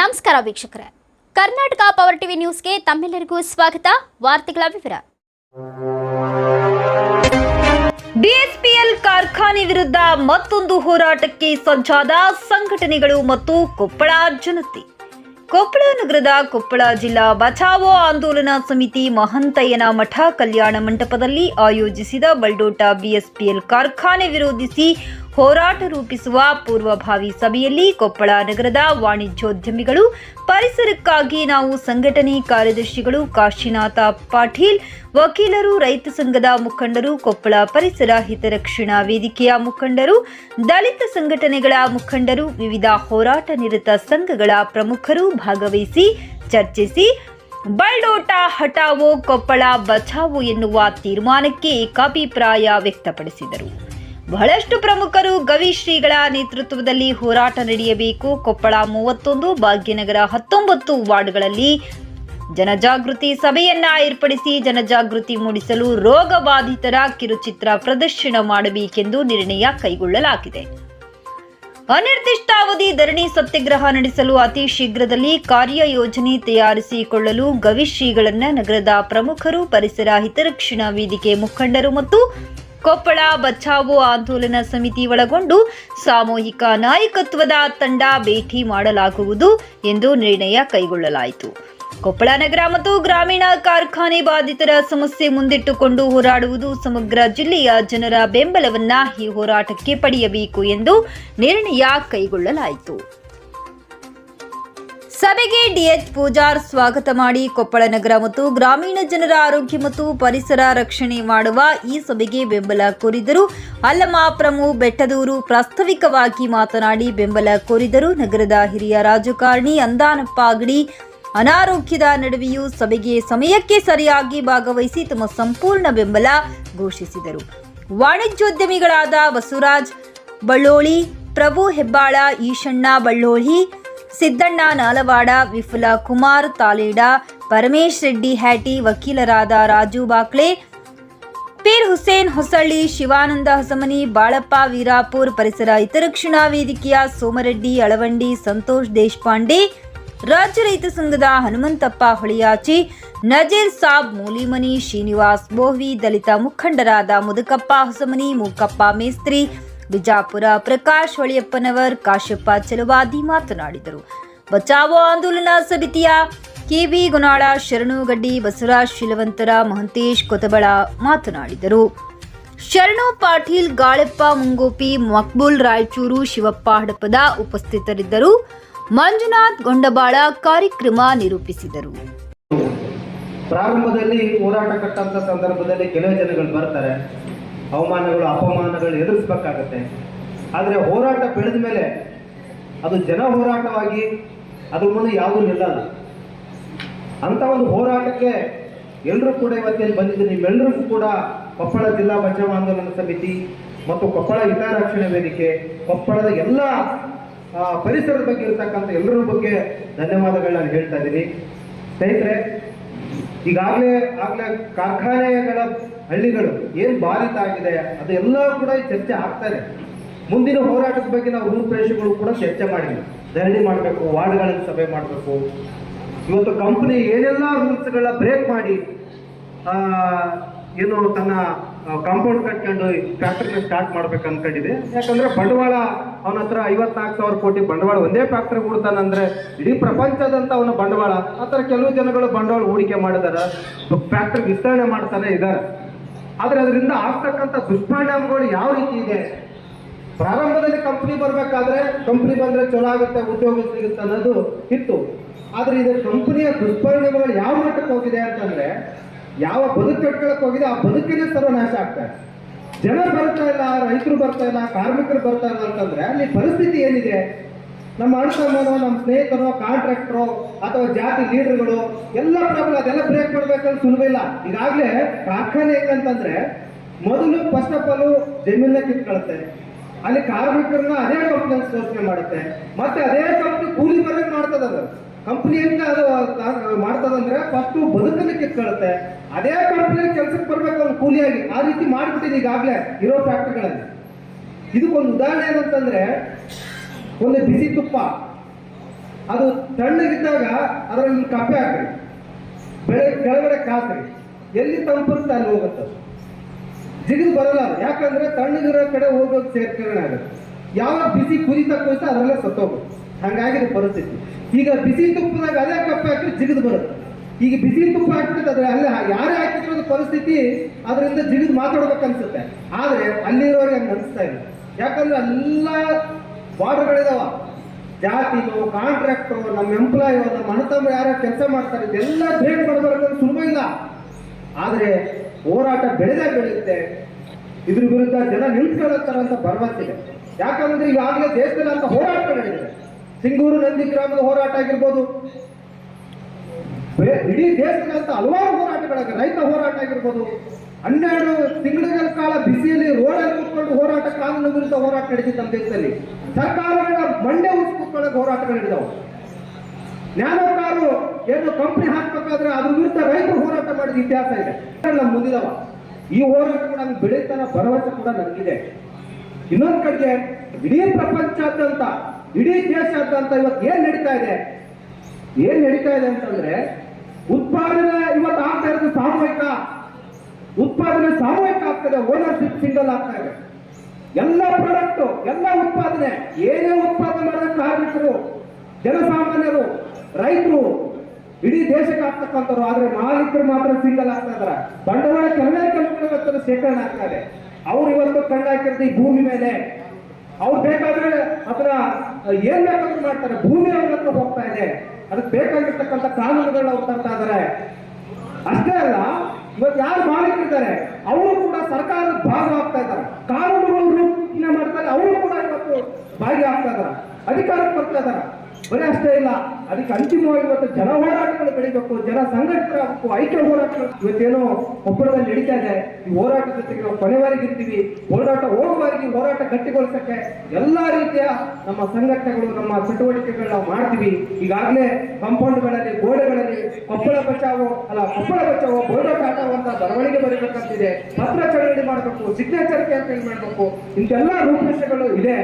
ನಮಸ್ಕಾರ ವೀಕ್ಷಕರೇ. Karnataka power TV ನ್ಯೂಸ್ಗೆ ತಮ್ಮೆಲ್ಲರಿಗೂ ಸ್ವಾಗತ. ವಾರ್ತೆಗಳ ವಿವರ. ಡಿಎಸ್ಪಿಎಲ್ ಕಾರ್ಖಾನೆ ವಿರುದ್ಧ ಮತ್ತೊಂದು ಹೋರಾಟಕ್ಕೆ ಸಜ್ಜಾದ ಸಂಘಟನೆಗಳು ಮತ್ತು ಕೊಪ್ಪಳ ಜನತೆ. ಕೊಪ್ಪಳ ನಗರದ ಕೊಪ್ಪಳ ಜಿಲ್ಲಾ ಬಚಾವೋ ಆಂದೋಲನ ಸಮಿತಿ ಮಹಂತಯ್ಯನ ಮಠ ಕಲ್ಯಾಣ ಮಂಟಪದಲ್ಲಿ ಆಯೋಜಿಸಿದ ಬಲ್ಡೋಟ ಬಿಎಸ್ಪಿಎಲ್ ಕಾರ್ಖಾನೆ ವಿರೋಧಿಸಿ ಹೋರಾಟ ರೂಪಿಸುವ ಪೂರ್ವಭಾವಿ ಸಭೆಯಲ್ಲಿ ಕೊಪ್ಪಳ ನಗರದ ವಾಣಿಜ್ಯೋದ್ಯಮಿಗಳು, ಪರಿಸರಕ್ಕಾಗಿ ನಾವು ಸಂಘಟನೆ ಕಾರ್ಯದರ್ಶಿಗಳು ಕಾಶಿನಾಥ ಪಾಟೀಲ್, ವಕೀಲರು, ರೈತ ಸಂಘದ ಮುಖಂಡರು, ಕೊಪ್ಪಳ ಪರಿಸರ ಹಿತರಕ್ಷಣಾ ವೇದಿಕೆಯ ಮುಖಂಡರು, ದಲಿತ ಸಂಘಟನೆಗಳ ಮುಖಂಡರು, ವಿವಿಧ ಹೋರಾಟ ನಿರತ ಸಂಘಗಳ ಪ್ರಮುಖರು ಭಾಗವಹಿಸಿ ಚರ್ಚಿಸಿ ಬಲ್ಡೋಟ ಹಟಾವೋ ಕೊಪ್ಪಳ ಬಚಾವೋ ಎನ್ನುವ ತೀರ್ಮಾನಕ್ಕೆ ಏಕಾಭಿಪ್ರಾಯ ವ್ಯಕ್ತಪಡಿಸಿದರು. ಬಹಳಷ್ಟು ಪ್ರಮುಖರು ಗವಿ ಶ್ರೀಗಳ ನೇತೃತ್ವದಲ್ಲಿ ಹೋರಾಟ ನಡೆಯಬೇಕು. ಕೊಪ್ಪಳ ಮೂವತ್ತೊಂದು, ಭಾಗ್ಯನಗರ ಹತ್ತೊಂಬತ್ತು ವಾರ್ಡ್ಗಳಲ್ಲಿ ಜನಜಾಗೃತಿ ಸಭೆಯನ್ನ ಏರ್ಪಡಿಸಿ ಜನಜಾಗೃತಿ ಮೂಡಿಸಲು ರೋಗ ಬಾಧಿತರ ಕಿರುಚಿತ್ರ ಪ್ರದರ್ಶನ ಮಾಡಬೇಕೆಂದು ನಿರ್ಣಯ ಕೈಗೊಳ್ಳಲಾಗಿದೆ. ಅನಿರ್ದಿಷ್ಟಾವಧಿ ಧರಣಿ ಸತ್ಯಾಗ್ರಹ ನಡೆಸಲು ಅತಿ ಶೀಘ್ರದಲ್ಲಿ ಕಾರ್ಯಯೋಜನೆ ತಯಾರಿಸಿಕೊಳ್ಳಲು ಗವಿಶ್ರೀಗಳನ್ನ ನಗರದ ಪ್ರಮುಖರು, ಪರಿಸರ ಹಿತರಕ್ಷಣಾ ವೇದಿಕೆ ಮುಖಂಡರು ಮತ್ತು ಕೊಪ್ಪಳ ಬಚಾವೋ ಆಂದೋಲನ ಸಮಿತಿ ಒಳಗೊಂಡು ಸಾಮೂಹಿಕ ನಾಯಕತ್ವದ ತಂಡ ಭೇಟಿ ಮಾಡಲಾಗುವುದು ಎಂದು ನಿರ್ಣಯ ಕೈಗೊಳ್ಳಲಾಯಿತು. ಕೊಪ್ಪಳ ನಗರ ಮತ್ತು ಗ್ರಾಮೀಣ ಕಾರ್ಖಾನೆ ಬಾಧಿತರ ಸಮಸ್ಯೆ ಮುಂದಿಟ್ಟುಕೊಂಡು ಹೋರಾಡುವುದು ಸಮಗ್ರ ಜಿಲ್ಲೆಯ ಜನರ ಬೆಂಬಲವನ್ನ ಈ ಹೋರಾಟಕ್ಕೆ ಪಡೆಯಬೇಕು ಎಂದು ನಿರ್ಣಯ ಕೈಗೊಳ್ಳಲಾಯಿತು. ಸಭೆಗೆ ಡಿಎಚ್ ಪೂಜಾರ್ ಸ್ವಾಗತ ಮಾಡಿ ಕೊಪ್ಪಳ ನಗರ ಮತ್ತು ಗ್ರಾಮೀಣ ಜನರ ಆರೋಗ್ಯ ಮತ್ತು ಪರಿಸರ ರಕ್ಷಣೆ ಮಾಡುವ ಈ ಸಭೆಗೆ ಬೆಂಬಲ ಕೋರಿದರು. ಅಲ್ಲಮ ಪ್ರಮು ಬೆಟ್ಟದೂರು ಪ್ರಾಸ್ತಾವಿಕವಾಗಿ ಮಾತನಾಡಿ ಬೆಂಬಲ ಕೋರಿದರು. ನಗರದ ಹಿರಿಯ ರಾಜಕಾರಣಿ ಅಂದಾನಪ್ಪ ಅಗಡಿ, ಅನಾರೋಗ್ಯದ ನಡುವೆಯೂ ಸಭೆಗೆ ಸಮಯಕ್ಕೆ ಸರಿಯಾಗಿ ಭಾಗವಹಿಸಿ ತಮ್ಮ ಸಂಪೂರ್ಣ ಬೆಂಬಲ ಘೋಷಿಸಿದರು. ವಾಣಿಜ್ಯೋದ್ಯಮಿಗಳಾದ ಬಸವರಾಜ್ ಬಳ್ಳೋಳಿ, ಪ್ರಭು ಹೆಬ್ಬಾಳ, ಈಶಣ್ಣ ಬಳ್ಳೋಳಿ ಸಿದ್ದಣ್ಣ ನಾಲವಾಡ, ವಿಫುಲ ಕುಮಾರ್ ತಾಲೀಡ, ಪರಮೇಶ್ ರೆಡ್ಡಿ ಹ್ಯಾಟಿ, ವಕೀಲರಾದ ರಾಜು ಬಾಕ್ಲೆ, ಪೀರ್ ಹುಸೇನ್ ಹೊಸಳ್ಳಿ, ಶಿವಾನಂದ ಹೊಸಮನಿ, ಬಾಳಪ್ಪ ವೀರಾಪುರ್, ಪರಿಸರ ಹಿತರಕ್ಷಣಾ ವೇದಿಕೆಯ ಸೋಮರೆಡ್ಡಿ, ಅಳವಂಡಿ, ಸಂತೋಷ್ ದೇಶಪಾಂಡೆ, ರಾಜ್ಯ ರೈತ ಸಂಘದ ಹನುಮಂತಪ್ಪ ಹೊಳಿಯಾಚಿ, ನಜೀರ್ ಸಾಬ್, ಮೂಲಿಮನಿ, ಶ್ರೀನಿವಾಸ್ ಬೋಹ್ವಿ ದಲಿತ ಮುಖಂಡರಾದ ಮುದುಕಪ್ಪ ಹೊಸಮನಿ, ಮೂಕಪ್ಪ ಮೇಸ್ತ್ರಿ ಬಿಜಾಪುರ ಪ್ರಕಾಶ್ ಹೊಳಿಯಪ್ಪನವರ್ ಕಾಶ್ಯಪ್ಪ ಚಲುವಾದಿ ಮಾತನಾಡಿದರು. ಬಚಾವೋ ಆಂದೋಲನ ಸಮಿತಿಯ ಕೆಬಿ ಗುನಾಳ ಶರಣುಗಡ್ಡಿ, ಬಸವರಾಜ್ ಶಿಲವಂತರ, ಮಹಂತೇಶ್ ಕೊತಬಳ ಮಾತನಾಡಿದರು. ಶರಣು ಪಾಟೀಲ್, ಗಾಳೆಪ್ಪ, ಮುಂಗೋಪಿ, ಮಕ್ಬೂಲ್ ರಾಯಚೂರು, ಶಿವಪ್ಪ ಹಡಪದ ಉಪಸ್ಥಿತರಿದ್ದರು. ಮಂಜುನಾಥ್ ಗೊಂಡಬಾಳ ಕಾರ್ಯಕ್ರಮ ನಿರೂಪಿಸಿದರು. ಪ್ರಾರಂಭದಲ್ಲಿ ಹೋರಾಟ ಕಟ್ಟಂತ ಸಂದರ್ಭದಲ್ಲಿ ಕೆಲವೇ ಜನಗಳು ಬರ್ತಾರೆ. ಅವಮಾನಗಳು, ಅಪಮಾನಗಳು ಎದುರಿಸ್ಬೇಕಾಗತ್ತೆ. ಆದರೆ ಹೋರಾಟ ಬೆಳೆದ ಮೇಲೆ ಅದು ಜನ ಹೋರಾಟವಾಗಿ ಅದ್ರ ಮುಂದೆ ಯಾವುದೂ ನಿಲ್ಲಲ್ಲ. ಅಂತ ಒಂದು ಹೋರಾಟಕ್ಕೆ ಎಲ್ಲರೂ ಕೂಡ ಇವತ್ತೇನು ಬಂದಿದ್ದು ನಿಮ್ಮೆಲ್ಲರಿಗೂ ಕೂಡ ಕೊಪ್ಪಳ ಜಿಲ್ಲಾ ಬಚಾವ ಆಂದೋಲನ ಸಮಿತಿ ಮತ್ತು ಕೊಪ್ಪಳ ಹಿತರಕ್ಷಣೆ ವೇದಿಕೆ, ಕೊಪ್ಪಳದ ಎಲ್ಲ ಪರಿಸರದ ಬಗ್ಗೆ ಇರತಕ್ಕಂಥ ಎಲ್ಲರ ಬಗ್ಗೆ ಧನ್ಯವಾದಗಳನ್ನ ನಾನು ಹೇಳ್ತಾ ಇದ್ದೀನಿ. ಸ್ನೇಹಿತರೆ, ಈಗಾಗಲೇ, ಆಗಲೇ ಕಾರ್ಖಾನೆಗಳ ಹಳ್ಳಿಗಳು ಏನು ಬಾಧಿತ ಆಗಿದೆ ಅದೆಲ್ಲ ಕೂಡ ಚರ್ಚೆ ಆಗ್ತಾರೆ. ಮುಂದಿನ ಹೋರಾಟದ ಬಗ್ಗೆ ನಾವು ರೂಪುರೇಷೆಗಳು ಕೂಡ ಚರ್ಚೆ ಮಾಡಿದ್ವಿ ಧರಣಿ ಮಾಡಬೇಕು ವಾರ್ಡ್ಗಳಲ್ಲಿ ಸಭೆ ಮಾಡಬೇಕು. ಇವತ್ತು ಕಂಪ್ನಿ ಏನೆಲ್ಲ ರೂಲ್ಸ್ಗಳನ್ನ ಬ್ರೇಕ್ ಮಾಡಿ ಏನು ತನ್ನ ಕಾಂಪೌಂಡ್ ಕಟ್ಕೊಂಡು ಫ್ಯಾಕ್ಟ್ರಿನ ಸ್ಟಾರ್ಟ್ ಮಾಡ್ಬೇಕು ಅನ್ಕೊಂಡಿದೆ. ಯಾಕಂದ್ರೆ ಬಂಡವಾಳ ಅವನ ಹತ್ರ ಐವತ್ನಾಲ್ಕು ಸಾವಿರ ಕೋಟಿ ಬಂಡವಾಳ ಒಂದೇ ಫ್ಯಾಕ್ಟ್ರಿ ಹೂಡ್ತಾನಂದ್ರೆ ಇಡೀ ಪ್ರಪಂಚದಂತ ಅವನ ಬಂಡವಾಳ. ಆ ಥರ ಕೆಲವು ಜನಗಳು ಬಂಡವಾಳ ಹೂಡಿಕೆ ಮಾಡಿದಾರೆ. ಫ್ಯಾಕ್ಟ್ರಿ ವಿಸ್ತರಣೆ ಮಾಡ್ತಾನೆ ಇದ್ದಾರೆ ಆದ್ರೆ ಅದರಿಂದ ಆಗ್ತಕ್ಕಂಥ ದುಷ್ಪರಿಣಾಮಗಳು ಯಾವ ರೀತಿ ಇದೆ? ಪ್ರಾರಂಭದಲ್ಲಿ ಕಂಪ್ನಿ ಬರಬೇಕಾದ್ರೆ ಕಂಪ್ನಿ ಬಂದ್ರೆ ಚಲೋ ಆಗುತ್ತೆ, ಉದ್ಯೋಗ ಸಿಗುತ್ತೆ ಅನ್ನೋದು ಇತ್ತು. ಆದ್ರೆ ಇದು ಕಂಪನಿಯ ದುಷ್ಪರಿಣಾಮಗಳು ಯಾವ ಮಟ್ಟಕ್ಕೆ ಹೋಗಿದೆ ಅಂತಂದ್ರೆ, ಯಾವ ಬದುಕು ಕಟ್ಕೊಳಕ್ ಹೋಗಿದೆ, ಆ ಬದುಕಿನೇ ಸರ್ವನಾಶ ಇದೆ. ಜನ ಬರ್ತಾ ಇಲ್ಲ, ರೈತರು ಬರ್ತಾ ಇಲ್ಲ, ಕಾರ್ಮಿಕರು ಬರ್ತಾ ಇಲ್ಲ ಅಂತಂದ್ರೆ ಅಲ್ಲಿ ಪರಿಸ್ಥಿತಿ ಏನಿದೆ? ನಮ್ಮ ಅಣ್ತಮ್ಮನೋ ನಮ್ಮ ಸ್ನೇಹಿತರು ಕಾಂಟ್ರಾಕ್ಟರು ಅಥವಾ ಜಾತಿ ಲೀಡರ್ಗಳು, ಎಲ್ಲ ಪ್ರಾಬ್ಲಮ್ ಅದೆಲ್ಲ ಬ್ರೇಕ್ ಮಾಡ್ಬೇಕಂತ ಸುಲಭ ಇಲ್ಲ. ಈಗಾಗಲೇ ಕಾರ್ಖಾನೆ ಹೆಂಗಂತಂದ್ರೆ ಮೊದಲು ಫಸ್ಟ್ ಆಫ್ ಆಲ್ ಜಮೀನ ಕಿತ್ಕೊಳುತ್ತೆ. ಅಲ್ಲಿ ಕಾರ್ಮಿಕರನ್ನ ಅದೇ ಕಂಪ್ನಿ ಘೋಷಣೆ ಮಾಡುತ್ತೆ. ಮತ್ತೆ ಅದೇ ಕಂಪ್ನಿ ಕೂಲಿ ಬರಬೇಕು ಮಾಡ್ತದ ಅದು. ಕಂಪ್ನಿ ಹೆಂಗ ಅದು ಮಾಡ್ತದಂದ್ರೆ ಫಸ್ಟ್ ಬದುಕನ್ನ ಕಿತ್ಕೊಳ್ಳುತ್ತೆ ಅದೇ ಕಂಪ್ನಿ ಕೆಲ್ಸಕ್ಕೆ ಬರ್ಬೇಕು ಅವ್ನು ಕೂಲಿಯಾಗಿ. ಆ ರೀತಿ ಮಾಡ್ಬಿಟ್ಟಿದೆ ಈಗಾಗಲೇ ಇರೋ ಫ್ಯಾಕ್ಟ್ರಿಗಳಲ್ಲಿ ಇದಕ್ಕೊಂದು ಉದಾಹರಣೆ ಏನಂತಂದ್ರೆ ಒಂದು ಬಿಸಿ ತುಪ್ಪ. ಅದು ತಣ್ಣಗಿದ್ದಾಗ ಅದರಲ್ಲಿ ಕಪ್ಪೆ ಹಾಕ್ರಿ ಬೆಳೆ ಕೆಳಗಡೆ ಕಾಸ್ರಿ ಎಲ್ಲಿ ತಂಪಿರುತ್ತೆ ಅಲ್ಲಿ ಹೋಗುತ್ತೆ. ಜಿಗಿದು ಬರಲ್ಲ. ಯಾಕಂದ್ರೆ ತಣ್ಣಗಿರೋ ಕಡೆ ಹೋಗೋದು ಸೇರ್ಕರಣೆ ಆಗುತ್ತೆ. ಯಾವಾಗ ಬಿಸಿ ಕುದಿ ಕುದಿತಾ ಅದರಲ್ಲೇ ಸತ್ತೋಗುತ್ತೆ. ಹಂಗಾಗಿದೆ ಪರಿಸ್ಥಿತಿ. ಈಗ ಬಿಸಿ ತುಪ್ಪದಾಗ ಅದೇ ಕಪ್ಪೆ ಹಾಕಿ ಜಿಗಿದು ಬರುತ್ತೆ. ಈಗ ಬಿಸಿ ತುಪ್ಪ ಹಾಕ್ಬಿಟ್ಟು ಅದ್ರ ಅಲ್ಲೇ ಯಾರೇ ಹಾಕಿದ್ರು ಪರಿಸ್ಥಿತಿ ಅದರಿಂದ ಜಿಗಿದು ಮಾತಾಡ್ಬೇಕನ್ಸುತ್ತೆ ಆದ್ರೆ ಅಲ್ಲಿರೋರಿಗೆ ಹಂಗೆ ಅನಿಸ್ತಾ ಇಲ್ಲ. ಯಾಕಂದ್ರೆ ಎಲ್ಲ ಬಾರ್ಡರ್ಗಳಿದಾವ ಜಾತಿನೋ ಕಾಂಟ್ರಾಕ್ಟು ನಮ್ಮ ಎಂಪ್ಲಾಯೋ ನಮ್ಮ ಅಣ್ಣತಮ್ಮ ಯಾರೋ ಕೆಲಸ ಮಾಡ್ತಾರೆ, ಇದೆಲ್ಲ ಭೇಟಿ ಮಾಡಬಾರ್ದು ಸುಲಭ ಇಲ್ಲ. ಆದರೆ ಹೋರಾಟ ಬೆಳೆದೇ ಬೆಳೆಯುತ್ತೆ. ಇದ್ರ ವಿರುದ್ಧ ಜನ ನಿಂತ್ಕೊಳ್ಳುತ್ತಾರೆ ಅಂತ ಭರವಸೆ ಇದೆ. ಯಾಕಂದ್ರೆ ಈಗಾಗಲೇ ದೇಶದಲ್ಲಿ ಅಂತ ಹೋರಾಟ ನಡೆದಿದೆ ಸಿಂಗೂರು ನಂದಿ ಗ್ರಾಮದ ಹೋರಾಟ ಆಗಿರ್ಬೋದು. ಇಡೀ ದೇಶದಲ್ಲಿ ದೇಶದಂತ ಹಲವಾರು ಹೋರಾಟಗಳಾಗ ರೈತ ಹೋರಾಟ ಆಗಿರ್ಬೋದು. ಹನ್ನೆರಡು ತಿಂಗಳ ಕಾಲ ಬಿಸಿಯಲ್ಲಿ ರೋಡಲ್ಲಿ ಕೂತ್ಕೊಂಡು ಹೋರಾಟ, ಕಾನೂನು ವಿರುದ್ಧ ಹೋರಾಟ ನಡೆಸಿದ ನಮ್ಮ ದೇಶದಲ್ಲಿ ಸರ್ಕಾರಗಳ ಬಂಡೆ ಉಚ್ಚ ಕೂತ್ಕೊಳ್ಳೋಕೆ ಹೋರಾಟಗಳು ನಡೆದವು. ಜ್ಞಾನೋಕಾರು ಏನು ಕಂಪನಿ ಹಾಕ್ಬೇಕಾದ್ರೆ ಅದ್ರ ವಿರುದ್ಧ ರೈತರು ಹೋರಾಟ ಮಾಡಿದ ಇತಿಹಾಸ ಇದೆ. ನಮ್ಮ ಮುಂದಿದವ ಈ ಹೋರಾಟ ಕೂಡ ಬೆಳೀತಾನ, ಭರವಸೆ ಕೂಡ ನನಗಿದೆ ಇನ್ನೊಂದು ಕಡೆಗೆ ಇಡೀ ಪ್ರಪಂಚಾದ್ಯಂತ ಇಡೀ ದೇಶಾದ್ಯಂತ ಇವತ್ತು ಏನ್ ನಡೀತಾ ಇದೆ? ಏನ್ ನಡೀತಾ ಇದೆ ಅಂತಂದ್ರೆ, ಉತ್ಪಾದನೆ ಇವತ್ತು ಆಗ್ತಾ ಇರೋದು ಸಾಮೂಹಿಕ ಉತ್ಪಾದನೆ ಸಾಮೂಹಿಕ ಆಗ್ತದೆ ಓನರ್ಶಿಪ್ ಸಿಂಗಲ್ ಆಗ್ತಾ ಇದೆ. ಎಲ್ಲ ಪ್ರಾಡಕ್ಟ್ ಎಲ್ಲ ಉತ್ಪಾದನೆ, ಏನೇ ಉತ್ಪಾದನೆ ಮಾಡಿದ ಕಾರ್ಮಿಕರು, ಜನಸಾಮಾನ್ಯರು, ರೈತರು, ಇಡೀ ದೇಶಕ್ಕೆ ಆಗ್ತಕ್ಕಂಥವ್ರು, ಆದ್ರೆ ಮಾಲೀಕರು ಮಾತ್ರ ಸಿಂಗಲ್ ಆಗ್ತಾ ಇದಾರೆ. ಬಂಡವಾಳ ಕೆಲವೇ ಕೆಲವು ಶೇಖರಣೆ ಆಗ್ತಾ ಇದೆ. ಅವ್ರು ಇವತ್ತು ಈ ಭೂಮಿ ಮೇಲೆ. ಅವ್ರು ಬೇಕಾದ್ರೆ ಅದರ, ಏನ್ ಬೇಕಾದ್ರೂ ಮಾಡ್ತಾರೆ. ಭೂಮಿ ಅವ್ರ ಹತ್ರ ಹೋಗ್ತಾ ಇದೆ. ಅದಕ್ಕೆ ಬೇಕಾಗಿರ್ತಕ್ಕಂಥ ಕಾನೂನುಗಳನ್ನ ಅವ್ರು ತರ್ತಾ ಇದಾರೆ. ಅಷ್ಟೇ ಅಲ್ಲ ಇವತ್ತು ಯಾರು ಮಾಲೀಕರಿದ್ದಾರೆ? ಅವರು ಕೂಡ ಸರ್ಕಾರದ ಭಾಗವಾಗ್ತಾ ಇದ್ದಾರೆ. ಕಾನೂನುಗಳು ರೂಪಣೆ ಮಾಡ್ತಾರೆ ಅವರು ಕೂಡ ಇವತ್ತು ಭಾಗಿಯಾಗ್ತಾ ಇದ್ದಾರೆ. ಅಧಿಕಾರಕ್ಕೆ ಬರ್ತಾ ಇದ್ದಾರೆ. ಬರೀ ಅಷ್ಟೇ ಇಲ್ಲ. ಅದಕ್ಕೆ ಅಂತಿಮವಾಗಿ ಇವತ್ತು ಜನ ಹೋರಾಟಗಳು ಬೆಳಿಬೇಕು. ಜನ ಸಂಘಟಿತರಾಗಬೇಕು ಐಕ್ಯ ಹೋರಾಟಗಳು. ಇವತ್ತೇನೋ ಕೊಪ್ಪಳದಲ್ಲಿ ನಡೀತಾ ಇದೆ. ಈ ಹೋರಾಟ ಜೊತೆಗೆ ನಾವು ಕೊನೆವರೆಗೆ ಇರ್ತೀವಿ. ಹೋರಾಟ ಹೋಗುವವರೆಗೆ ಹೋರಾಟ ಗಟ್ಟಿಗೊಳಿಸಕ್ಕೆ ಎಲ್ಲಾ ರೀತಿಯ ನಮ್ಮ ಸಂಘಟನೆಗಳು, ನಮ್ಮ ಚಟುವಟಿಕೆಗಳು ನಾವು ಮಾಡ್ತೀವಿ. ಈಗಾಗಲೇ ಕಾಂಪೌಂಡ್ಗಳಲ್ಲಿ, ಗೋಡೆಗಳಲ್ಲಿ ಕೊಪ್ಪಳ ಬಚಾವೋ, ಅಲ್ಲ ಕೊಪ್ಪಳ ಬಚಾವೋ, ಬೋರ್ಡೋ ಕಾಟಾವೋ ಅಂತ ಬರವಣಿಗೆ ಬರೀಬೇಕಂತಿದೆ. ಪತ್ರ ಚಳವಳಿ ಮಾಡಬೇಕು ಸಿಗ್ನೇಚರ್ ಕ್ಯಾಂಪೇನ್ ಮಾಡಬೇಕು. ಇಂತೆಲ್ಲ ರೂಪರೇಷೆಗಳು ಇದೆ.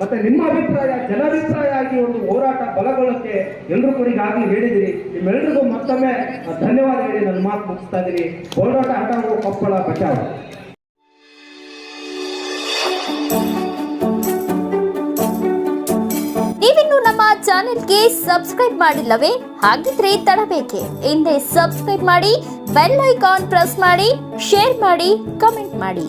ಮತ್ತೆ ನಿಮ್ಮ ಅಭಿಪ್ರಾಯ, ಜನಾಭಿಪ್ರಾಯ ಆಗಿ ಒಂದು ಹೋರಾಟ ಬಲಗೊಳ್ಳಕ್ಕೆ ಎಲ್ಲರೂ ಕೂಡ ಈಗಾಗಲೇ ಹೇಳಿದಿರಿ. ನಿಮ್ಮೆಲ್ಲರಿಗೂ ಮತ್ತೊಮ್ಮೆ ಧನ್ಯವಾದ ಹೇಳಿ ನನ್ನ ಮಾತು ಮುಗಿಸ್ತಾ ಇದ್ದೀನಿ. ಹೋರಾಟ ಹಠಾವು ಕೊಪ್ಪಳ ಬಚಾವ. ನೀವಿನ್ನು ನಮ್ಮ ಚಾನೆಲ್ಗೆ ಸಬ್ಸ್ಕ್ರೈಬ್ ಮಾಡಿಲ್ಲವೇ? ಹಾಗಿದ್ರೆ ತಡಬೇಕೆ. ಹಿಂದೆ ಸಬ್ಸ್ಕ್ರೈಬ್ ಮಾಡಿ, ಬೆಲ್ ಐಕಾನ್ ಪ್ರೆಸ್ ಮಾಡಿ, ಶೇರ್ ಮಾಡಿ, ಕಮೆಂಟ್ ಮಾಡಿ.